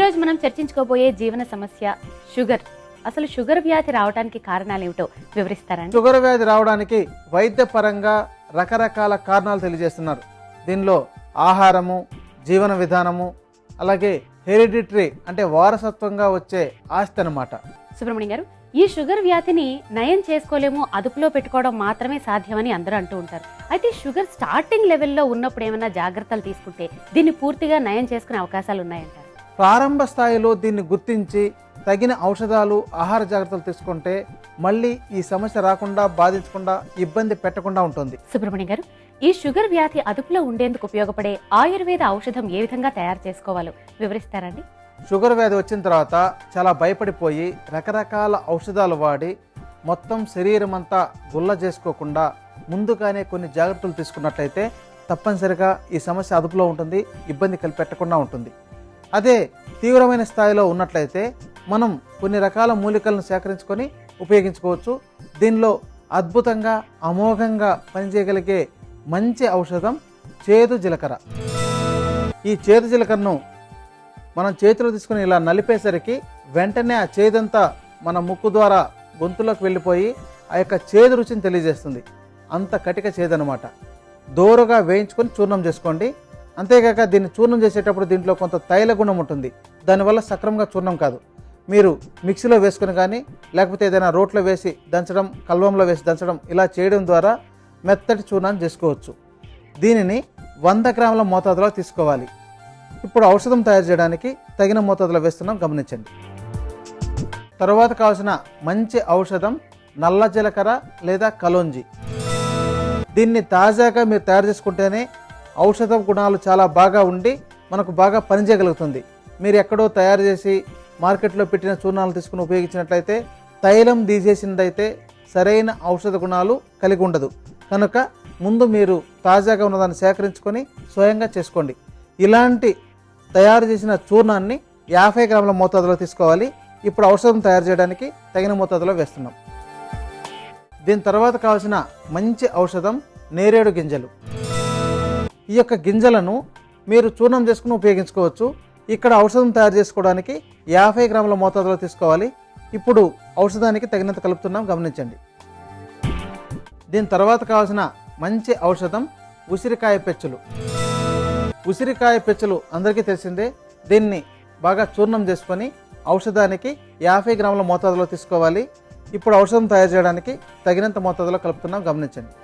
రోజు మనం చర్చించుకోబోయే జీవన సమస్య షుగర్. అసలు షుగర్ వ్యాధి రావడానికి కారణాలు ఏమిటో వివరిస్తారండి. షుగర్ వ్యాధి రావడానికి వైద్యపరంగా రకరకాల కారణాలు తెలియజేస్తున్నారు. దీనిలో ఆహారము జీవన విధానము అలాగే హెరిడిటరీ అంటే వారసత్వంగా వచ్చే ఆస్తి అన్నమాట. సుబ్రహ్మణ్యం గారు ఈ షుగర్ వ్యాధిని నయం చేసుకోలేము అదుపులో పెట్టుకోవడం మాత్రమే సాధ్యమని అందరూ అంటూ ఉంటారు. అయితే షుగర్ స్టార్టింగ్ లెవెల్లో ఉన్నప్పుడు ఏమైనా జాగ్రత్తలు తీసుకుంటే దీన్ని పూర్తిగా నయం చేసుకునే అవకాశాలు ఉన్నాయంటారు? ప్రారంభ స్థాయిలో దీన్ని గుర్తించి తగిన ఔషధాలు ఆహార జాగ్రత్తలు తీసుకుంటే మళ్ళీ ఈ సమస్య రాకుండా బాధించకుండా ఇబ్బంది పెట్టకుండా ఉంటుంది. సుబ్రహ్మణ్యం గారు ఈ షుగర్ వ్యాధి అదుపులో ఉండేందుకు ఉపయోగపడే ఆయుర్వేద ఔషధం ఏ విధంగా తయారు చేసుకోవాలో వివరిస్తారండి షుగర్ వ్యాధి వచ్చిన తర్వాత చాలా భయపడిపోయి రకరకాల ఔషధాలు వాడి మొత్తం శరీరం అంతా గుల్ల చేసుకోకుండా ముందుగానే కొన్ని జాగ్రత్తలు తీసుకున్నట్లయితే తప్పనిసరిగా ఈ సమస్య అదుపులో ఉంటుంది ఇబ్బంది కలిపెట్టకుండా ఉంటుంది. అదే తీవ్రమైన స్థాయిలో ఉన్నట్లయితే మనం కొన్ని రకాల మూలికలను సేకరించుకొని ఉపయోగించుకోవచ్చు. దీనిలో అద్భుతంగా అమోఘంగా పనిచేయగలిగే మంచి ఔషధం చేదు జీలకర్ర. ఈ చేదు జీలకర్రను మనం చేతిలో తీసుకుని ఇలా నలిపేసరికి వెంటనే ఆ చేదంతా మన ముక్కు ద్వారా గొంతులోకి వెళ్ళిపోయి ఆ యొక్క చేదు రుచిని తెలియజేస్తుంది. అంత కటిక చేదనమాట దోరగా వేయించుకొని చూర్ణం చేసుకోండి. అంతేకాక దీన్ని చూర్ణం చేసేటప్పుడు దీంట్లో కొంత తైల గుణం ఉంటుంది. దానివల్ల సక్రమంగా చూర్ణం కాదు. మీరు మిక్సీలో వేసుకుని కానీ లేకపోతే ఏదైనా రోట్లో వేసి దంచడం కల్వంలో వేసి దంచడం ఇలా చేయడం ద్వారా మెత్తటి చూర్ణాన్ని చేసుకోవచ్చు. దీనిని వంద గ్రాముల మోతాదులో తీసుకోవాలి. ఇప్పుడు ఔషధం తయారు చేయడానికి తగిన మోతాదులో వేస్తున్నాం గమనించండి. తర్వాత కావాల్సిన మంచి ఔషధం నల్ల జీలకర్ర లేదా కలోంజి. దీన్ని తాజాగా మీరు తయారు చేసుకుంటేనే ఔషధ గుణాలు చాలా బాగా ఉండి మనకు బాగా పనిచేయగలుగుతుంది. మీరు ఎక్కడో తయారు చేసి మార్కెట్లో పెట్టిన చూర్ణాలు తీసుకుని ఉపయోగించినట్లయితే తైలం తీసేసినదైతే సరైన ఔషధ గుణాలు కలిగి ఉండదు. కనుక ముందు మీరు తాజాగా ఉన్నదాన్ని సేకరించుకొని స్వయంగా చేసుకోండి. ఇలాంటి తయారు చేసిన చూర్ణాన్ని యాభై గ్రాముల మోతాదులో తీసుకోవాలి. ఇప్పుడు ఔషధం తయారు చేయడానికి తగిన మోతాదులో వేస్తున్నాం. దీని తర్వాత కావాల్సిన మంచి ఔషధం నేరేడు గింజలు. ఈ యొక్క గింజలను మీరు చూర్ణం చేసుకుని ఉపయోగించుకోవచ్చు. ఇక్కడ ఔషధం తయారు చేసుకోవడానికి యాభై గ్రాముల మోతాదులో తీసుకోవాలి. ఇప్పుడు ఔషధానికి తగినంత కలుపుతున్నాం గమనించండి. దీని తర్వాత కావాల్సిన మంచి ఔషధం ఉసిరికాయ పెచ్చులు. ఉసిరికాయ పెచ్చులు అందరికీ తెలిసిందే దీన్ని బాగా చూర్ణం చేసుకొని ఔషధానికి యాభై గ్రాముల మోతాదులో తీసుకోవాలి. ఇప్పుడు ఔషధం తయారు చేయడానికి తగినంత మోతాదులో కలుపుతున్నాం గమనించండి.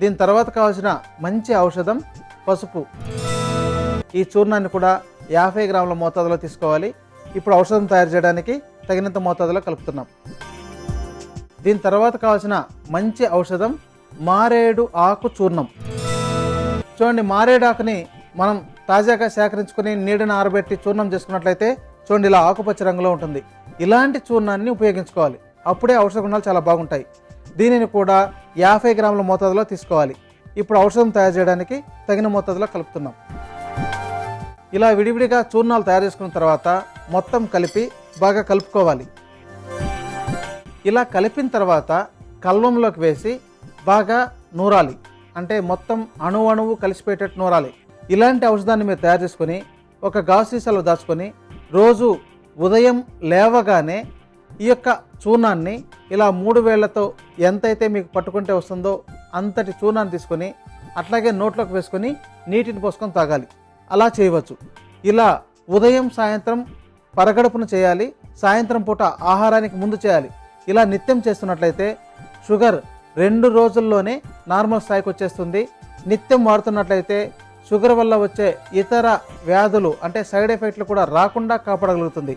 దీని తర్వాత కావాల్సిన మంచి ఔషధం పసుపు. ఈ చూర్ణాన్ని కూడా యాభై గ్రాముల మోతాదులో తీసుకోవాలి. ఇప్పుడు ఔషధం తయారు చేయడానికి తగినంత మోతాదులో కలుపుతున్నాం. దీని తర్వాత కావాల్సిన మంచి ఔషధం మారేడు ఆకు చూర్ణం. చూడండి మారేడు ఆకుని మనం తాజాగా సేకరించుకుని నీడను ఆరబెట్టి చూర్ణం చేసుకున్నట్లయితే చూడండి ఇలా ఆకుపచ్చ రంగులో ఉంటుంది. ఇలాంటి చూర్ణాన్ని ఉపయోగించుకోవాలి. అప్పుడే ఔషధ గుణాలు చాలా బాగుంటాయి. దీనిని కూడా యాభై గ్రాముల మోతాదులో తీసుకోవాలి. ఇప్పుడు ఔషధం తయారు చేయడానికి తగిన మోతాదులో కలుపుతున్నాం. ఇలా విడివిడిగా చూర్ణాలు తయారు చేసుకున్న తర్వాత మొత్తం కలిపి బాగా కలుపుకోవాలి. ఇలా కలిపిన తర్వాత కల్వంలోకి వేసి బాగా నూరాలి. అంటే మొత్తం అణు అణువు కలిసిపోయేటట్టు నూరాలి. ఇలాంటి ఔషధాన్ని మీరు తయారు చేసుకొని ఒక గాజు సీసాలో దాచుకొని రోజు ఉదయం లేవగానే ఈ యొక్క చూర్ణాన్ని ఇలా మూడు వేళ్ళతో ఎంతైతే మీకు పట్టుకుంటే వస్తుందో అంతటి చూర్ణాన్ని తీసుకొని అట్లాగే నోట్లోకి వేసుకొని నీటిని పోసుకొని తాగాలి. అలా చేయవచ్చు. ఇలా ఉదయం సాయంత్రం పరగడుపును చేయాలి. సాయంత్రం పూట ఆహారానికి ముందు చేయాలి. ఇలా నిత్యం చేస్తున్నట్లయితే షుగర్ రెండు రోజుల్లోనే నార్మల్ స్థాయికి వచ్చేస్తుంది. నిత్యం వాడుతున్నట్లయితే షుగర్ వల్ల వచ్చే ఇతర వ్యాధులు అంటే సైడ్ ఎఫెక్ట్లు కూడా రాకుండా కాపాడగలుగుతుంది.